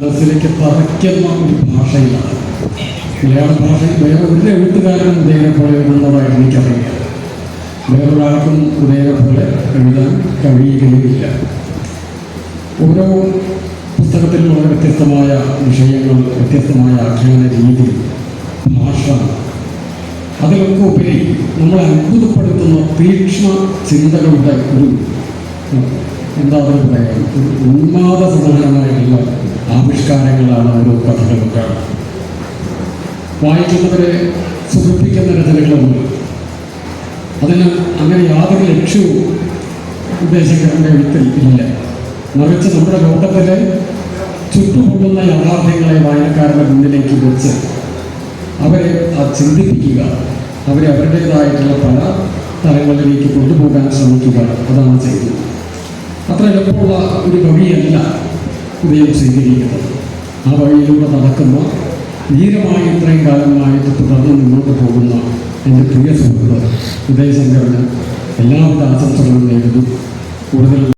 മനസ്സിലേക്ക് പറിക്കുന്ന ഒരു ഭാഷയിലാണ്. മലയാള ഭാഷ വേറെ ഒരു എഴുത്തുകാരനും ഉദയനെ പോലെ എഴുതുന്നതായി എനിക്കറിയില്ല. വേറൊരാൾക്കും ഉദയനെ പോലെ എഴുതാൻ കഴിയുകയുമില്ല. ഓരോ പുസ്തകത്തിലും വളരെ വ്യത്യസ്തമായ വിഷയങ്ങൾ വ്യത്യസ്തമായ ആഖ്യാന രീതി ഭാഷ. അതിലൊക്കെ ഉപരി നമ്മളെ അത്ഭുതപ്പെടുത്തുന്ന തീക്ഷ്ണ ചിന്തകളുടെ ഒരു എന്താ പറയുക പറയാം ഒരു ഉന്മാദ സമാനമായിട്ടുള്ള ആവിഷ്കാരങ്ങളാണ് ഓരോ കഥകളൊക്കെ വായിക്കുന്നവരെ സുഖിപ്പിക്കുന്ന രചനകളുണ്ട് അതിന് അങ്ങനെ യാതൊരു ലക്ഷ്യവും ഉദ്ദേശിക്കുന്ന എഴുത്തിൽ ഇല്ല. മറിച്ച് നമ്മുടെ ലോകത്തിലെ ചുറ്റുമുട്ടുന്ന യാഥാർത്ഥ്യങ്ങളെ വായനക്കാരുടെ മുന്നിലേക്ക് വെച്ച് അവരെ ചിന്തിപ്പിക്കുക അവരെ അവരുടേതായിട്ടുള്ള പല തലങ്ങളിലേക്ക് കൊണ്ടുപോകാൻ ശ്രമിക്കുക അതാണ് ചെയ്തത് അത്ര എളുപ്പമുള്ള ഒരു വഴിയല്ല ഉദയം സ്വീകരിക്കുന്നത് ആ വഴിയിലൂടെ നടക്കുന്ന ധീരമായി ഇത്രയും കാലമായിട്ട് തുടർന്ന് മുന്നോട്ട് പോകുന്ന എന്റെ പ്രിയ സുഹൃത്ത് ഉദയശങ്കറിന് എല്ലാവിധ ആശംസകളും നേരുന്നു. കൂടുതൽ